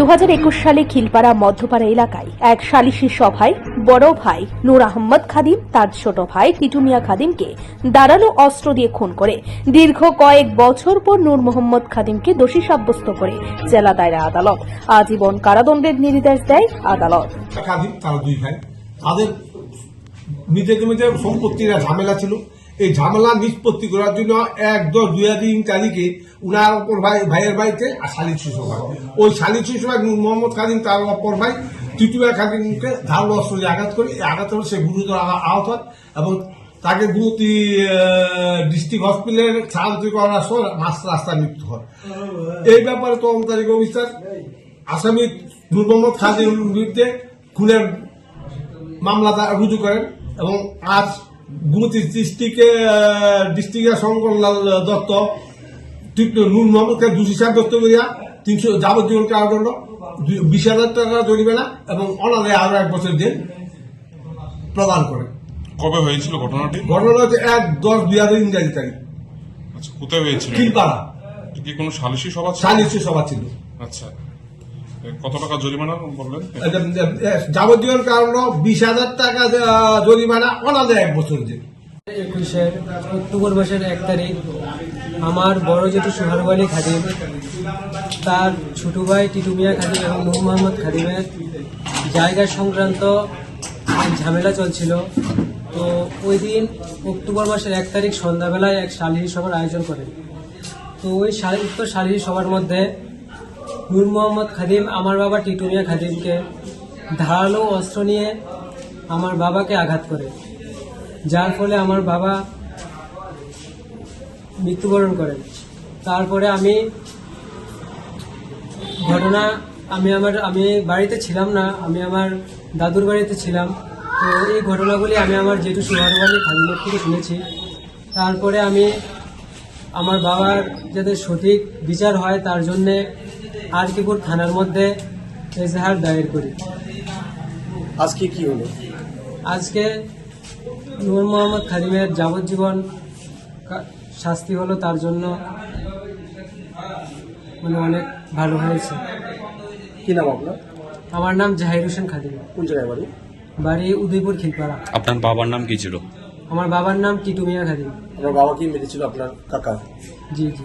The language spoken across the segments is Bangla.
দু হাজার একুশ সালে খিলপাড়া মধ্যপাড়া এলাকায় এক সালিশি সভায় বড় ভাই নূর আহমদ খাদিম, তার ছোট ভাই টিটু মিয়া খাদিমকে দাঁড়ানো অস্ত্র দিয়ে খুন করে। দীর্ঘ কয়েক বছর পর নূর মোহাম্মদ খাদিমকে দোষী সাব্যস্ত করে জেলা দায়রা আদালত। আজীবন কারাদণ্ডের নির্দেশ দেয় আদালত। নিজেদের মধ্যে সম্পত্তির ঝামেলা ছিল। এই ঝামেলা নিষ্পত্তি করার জন্য এক দশ দুই তিন তারিখে উনার অপর ভাই ভাইয়ের বাড়িতে আর শালিক সভা। ওই শালিক সভায় মোহাম্মদ খাদিম, তার অপর ভাই টিটুয়া খাদিমকে ধারালো অস্ত্র দিয়ে আঘাত করে। এই আঘাত করে সে গুরুতর আহত হয় এবং তাকে গুরুতি ডিস্ট্রিক্ট হসপিটালের স্থানান্তরিত করার সময় মাস রাস্তায় মৃত্যু হয়। এই ব্যাপারে তদন্তকারী অফিসার আসামি নূর মোহাম্মদ খাদিমের বিরুদ্ধে খুনের মামলা রুজু করেন এবং আজ গুমতি ডিস্ট্রিক্টে ডিস্ট্রিক্টের শঙ্করলাল দত্ত। টিপ- নূর মোহাম্মদকে দোষী সাব্যস্ত করিয়া তিনশো যাবজ্জীবন কারাদণ্ড বিশ হাজার টাকা জরিমানা এবং অনাদে আরও এক বছর জেল প্রদান করেন কবে হয়েছিল ঘটনাটি? ঘটনা হচ্ছে এক দশ দুই হাজার ইংরাজি তারিখ। আচ্ছা কোথায় হয়েছিল? কিলপাড়া কি কোনো সালিশি সভা ছিল? সালিসি সভা ছিল। আচ্ছা। কত টাকা জরিমানা বললেন? এটা, যাবজ্জীবন কারণ বিশ হাজার টাকা জরিমানা অনাদে এক বছর জেল একুশের অক্টোবর মাসের এক তারিখ আমার বড় জেঠু সোহারু আলী খাদিম তার ছোট ভাই টিটু মিয়া খাদিম এবং নূর মোহাম্মদ খাদিমের জায়গা সংক্রান্ত ঝামেলা চলছিল। তো ওই দিন অক্টোবর মাসের এক তারিখ সন্ধ্যাবেলায় এক শালিহী সভার আয়োজন করেন। তো ওই শালি উক্ত শালিহী সভার মধ্যে নূর মোহাম্মদ খাদিম, আমার বাবা টিটু মিয়া খাদিমকে ধারালো অস্ত্র নিয়ে আমার বাবাকে আঘাত করে, যার ফলে আমার বাবা মৃত্যুবরণ করেন। তারপরে আমি ঘটনা, আমি আমার, আমি বাড়িতে ছিলাম না, আমি আমার দাদুর বাড়িতে ছিলাম। তো এই ঘটনাগুলি আমি আমার জেঠু সুহারবালি খালিমের থেকে শুনেছি। তারপরে আমি আমার বাবার যাতে সঠিক বিচার হয় তার জন্যে আরকিপুর থানার মধ্যে এজাহার দায়ের করি। আজকে কি হলো? আজকে নূর মোহাম্মদ খাদিমের যাবজ্জীবন শাস্তি হলো তার জন্য মানে অনেক ভালো হয়েছে। কি নাম আপনার? আমার নাম জাহির হোসেন খাদিম কোন জায়গায় বাড়ি? বাড়ি উদয়পুর খিলপাড়া। আপনার বাবার নাম কি ছিল? আমার বাবার নাম টিটু মিয়া খাদিম আপনার বাবা কি মেরেছিল আপনার কাকা? জি জি।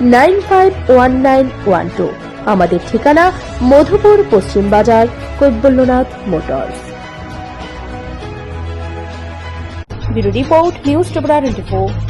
nine five one nine one two. আমাদের ঠিকানা মধুপুর পশ্চিম বাজার, Kaibalyanath motors. Bureau report, news twenty four.